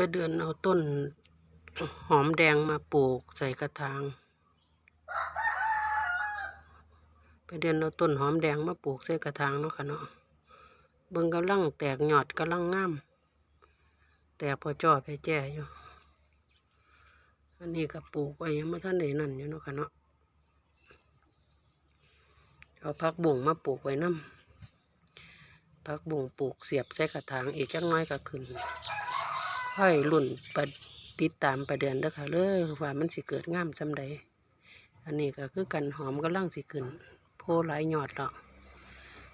ไปเดือนเอาต้นหอมแดงมาปลูกใส่กระถาง ไปเดือนเอาต้นหอมแดงมาปลูกใส่กระถางเนาะค่ะเนาะเบิ่งกำลังแตกยอดกำลังงาม แต่พอจ่อไปแจ่อยู่ อันนี้ก็ปลูกไว้ยังไม่ทันได้นั่นอยู่เนาะค่ะเนาะ เอาพักบุ่งมาปลูกไว้น้ำพักบุ่งปลูกเสียบใส่กระถางอีกจักหน้อยก็ขึ้น ค่อยรุ่นปติดตามไปเดือนเด้อค่ะเลยว่ามันสิเกิดงามซำใดอันนี้ก็คือกันหอมกำลังสิขึ้นโพหลายยอดแล้ว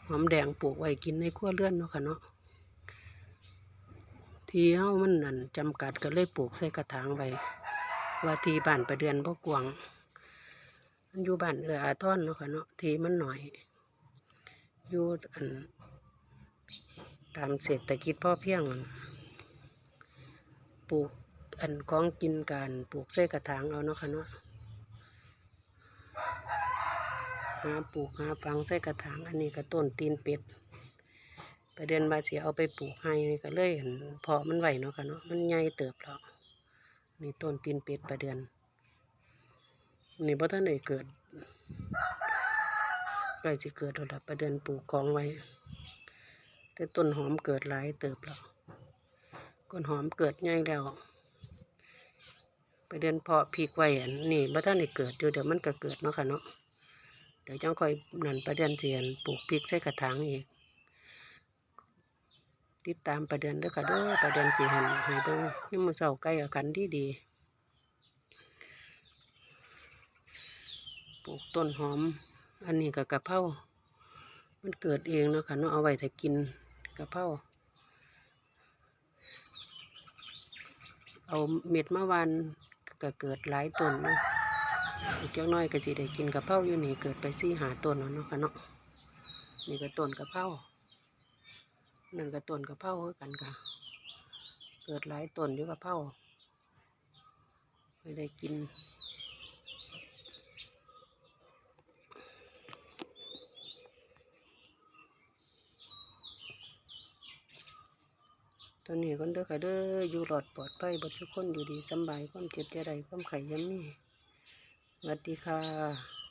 หอมแดงปลูกไว้กินในครัวเรือนเนาะค่ะเนาะที่เฮามันนั่นจำกัดก็เลยปลูกใส่กระถางไว้ว่าที่บ้านไปเดือนบ่กวางมันอยู่บ้านเอืออาทรเนาะค่ะเนาะทีมันหน่อยอยู่อันตามเศรษฐกิจพ่อเพียง ปลูกอันของกินการปลูกใส่กระถางเอาเนาะค่ะเนาะหาปลูกหาฝังใส่กระถางอันนี้ก็ต้นตีนเป็ดประเด็นบาเสียเอาไปปลูกให้ก็เลยเห็นพอมันไหวเนาะค่ะเนาะมันใหญ่เติบแล้วนี่ต้นตีนเป็ดประเดือนนี่พ่ท่านไหนเกิดใกล้จะเกิดแล้วล่ะประเดือนปลูกของไว้ แต่ต้นหอมเกิดหลายเติบแล้ว ก้นหอมเกิดใหญ่แล้ว ไปเดือนเพาะพริกไว้อันนี่พ่ท่านไหนเกิดอยู่เดี๋ยวมันก็เกิดเนาะค่ะเนาะเดี๋ยวจังคอยนั่นประเดือนเสียนปลูกพริกใส่กระถางอีก ติดตามประเด็นด้อค่ะเด้อประเด็นสิเห็นให้เบิ่งนี่มือเสาใกล้อากันดีดีปลูกต้นหอม อันนี้ก็กะเพรา มันเกิดเองเนาะค่ะเนาะเอาไว้ถ้ากินกะเพรา เอาเม็ดมะวันก็เกิดหลายต้นเนาะอีกจักหน้อยก็สิได้กินกระเพราอยู่นี่เกิดไปซี่หาต้นแล้วเนาะค่ะเนาะนี่ก็ต้นกระเพรานั่นก็ต้นกระเพราคือกันค่ะ เกิดหลายต้นอยู่กระเพราไม่ได้กิน ตอนนี้คนเด้อค่ะเด้ออยู่หลอดปลอดภัยบดทุกคนอยู่ดีสบายความเจ็บจะใดความไข่ยำนี่สวัสดีค่ะ